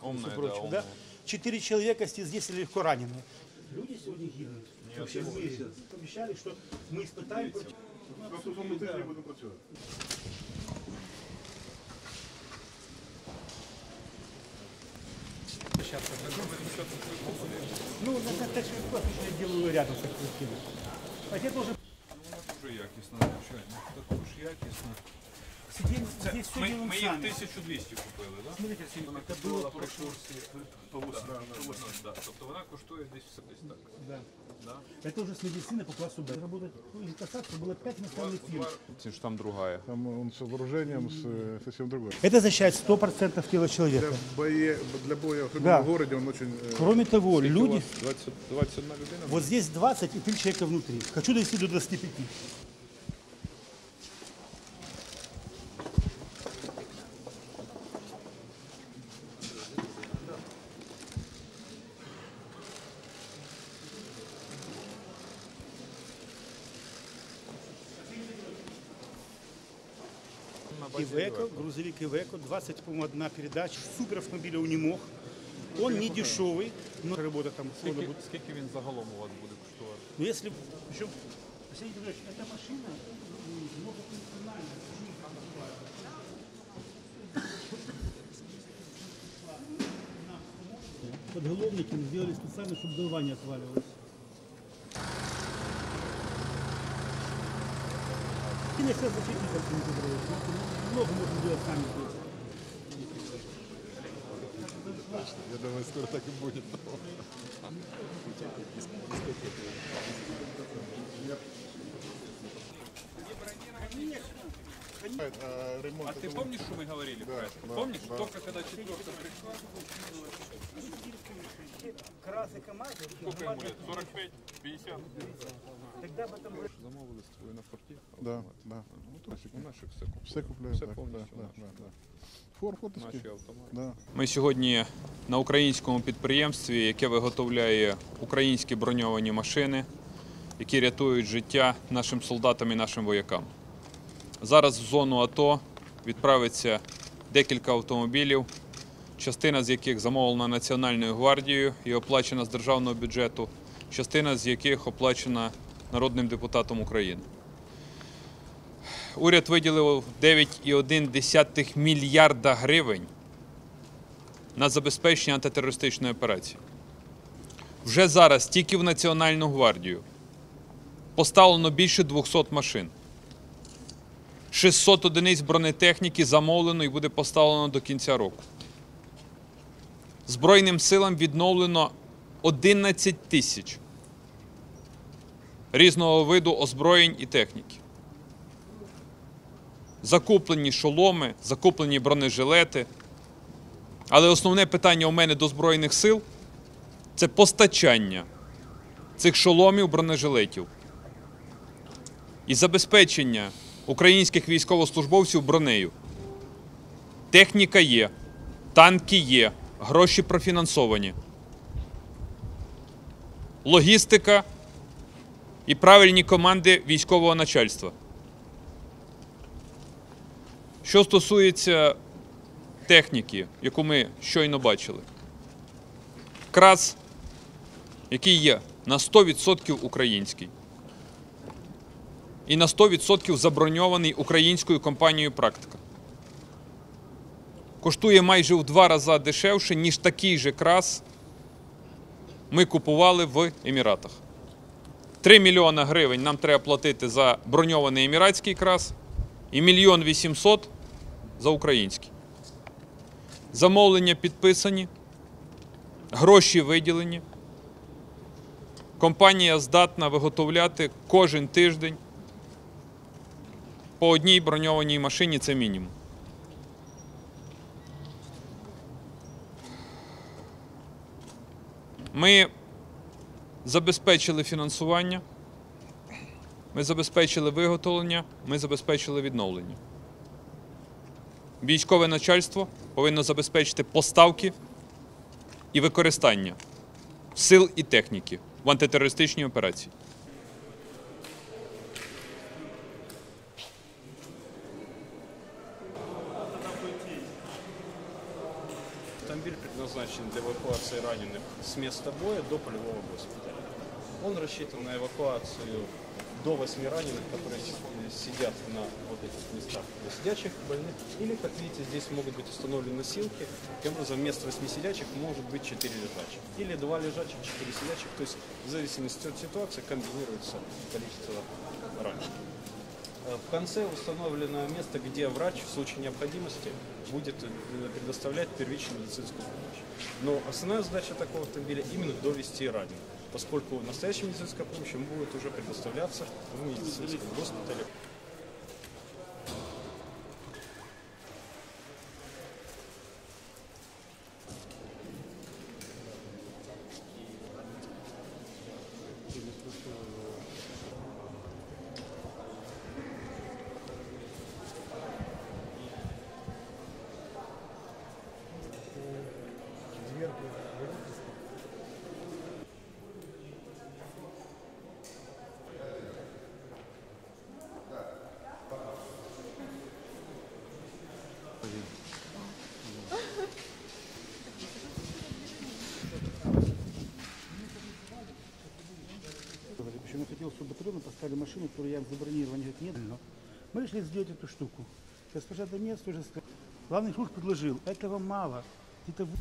Умная, все прочее, да, да? умная. Четыре человека здесь легко ранены. Люди сегодня гибнут. Вообще мы обещали, что мы испытаем против... Просто в тому тижні будемо працювати. Ну, на так что я делаю рядом с этим. Хотя тоже Дуже якісно, звичайно. Також якісно. сидим здесь все Ми, делаем ми їх сами. 1200 купили, так? Смотрите, Сергей, это было по курсі по 8. Да, Тобто вона коштує десь десь так. Да. Да? Это уже с медицины по классу Б. Работать ну, инкассацию было 5 иностранных фирм. Це ж там другая. Там он с вооружением с, э, совсем другой. Это защищает 100% тела человека. Для, бое, для боя, особенно Да. в городе, он очень... э, Кроме того, люди... 20, 21 людина? Вот здесь 20 и 3 человека внутри. Хочу довести до 25. Ивеко, грузовик Ивеко, 20, по-моему, одна передача. Супер автомобиль «Унимог». Он не дешевый, но работа там скоро Скільки, будет. скільки він загалом у вас буде коштувати? Но если... Причем, Василий Петрович, эта машина м, многофункциональная. Подголовники мы сделали специально, чтобы голова не отваливалась. Себя защитников Василий Петрович. Много можно делать сами здесь. Я думаю, скоро так и будет. А А ты помнишь, что мы говорили про это? да, Помнишь, да. только когда четверка пришла, Красы КамАЗы. сколько ему лет? 45, 50? Тогда бы там Замовили з тобою на форті? Да, да. Ну, то у наших все купили. Все купляємо. Все так, повністю да, наше. да, да, да. Фор, фоточки. Наші автомати. Да. Ми сьогодні на українському підприємстві, яке виготовляє українські броньовані машини, які рятують життя нашим солдатам і нашим воякам. Зараз в зону АТО відправиться декілька автомобілів, частина з яких замовлена Національною гвардією і оплачена з державного бюджету, частина з яких оплачена народним депутатом України. Уряд виділив 9,1 мільярда гривень на забезпечення антитерористичної операції. Вже зараз тільки в Національну гвардію поставлено більше 200 машин. 600 одиниць бронетехніки замовлено і буде поставлено до кінця року. Збройним силам відновлено 11 тисяч різного виду озброєнь і техніки. Закуплені шоломи, закуплені бронежилети. Але основне питання у мене до Збройних сил це постачання цих шоломів бронежилетів і забезпечення українських військовослужбовців бронею. Техніка є, танки є, гроші профінансовані. Логістика і правильні команди військового начальства. Що стосується техніки, яку ми щойно бачили, крас, який є на 100% український і на 100% заброньований українською компанією Практика. Коштує майже в два рази дешевше, ніж такий же крас ми купували в Еміратах. 3 мільйона гривень нам треба платити за броньований еміратський крас і мільйон 800 за український. Замовлення підписані, гроші виділені. Компанія здатна виготовляти кожен тиждень по одній броньованій машині це мінімум. Ми забезпечили фінансування, ми забезпечили виготовлення, ми забезпечили відновлення. Військове начальство повинно забезпечити поставки і використання сил і техніки в антитерористичній операції. Предназначен для эвакуации раненых с места боя до полевого госпиталя. Он рассчитан на эвакуацию до 8 раненых, которые сидят на вот этих местах для сидячих больных. Или, как видите, здесь могут быть установлены носилки. Таким образом, вместо 8 сидячих может быть 4 лежачих. Или 2 лежачих, 4 сидячих. То есть, в зависимости от ситуации, комбинируется количество раненых. Э, В конце установлено место, где врач в случае необходимости будет э, предоставлять первичную медицинскую помощь. Но основная задача такого автомобиля именно довести раненых, поскольку настоящая медицинская помощь ему будет уже предоставляться в медицинском госпитале. Причем я хотел, чтобы батальоны поставили машину, которую я им забронировал. Они говорят, нет, но мы решили сделать эту штуку. Госпожа Донец тоже сказала. Главный служб предложил, этого мало. Где-то в-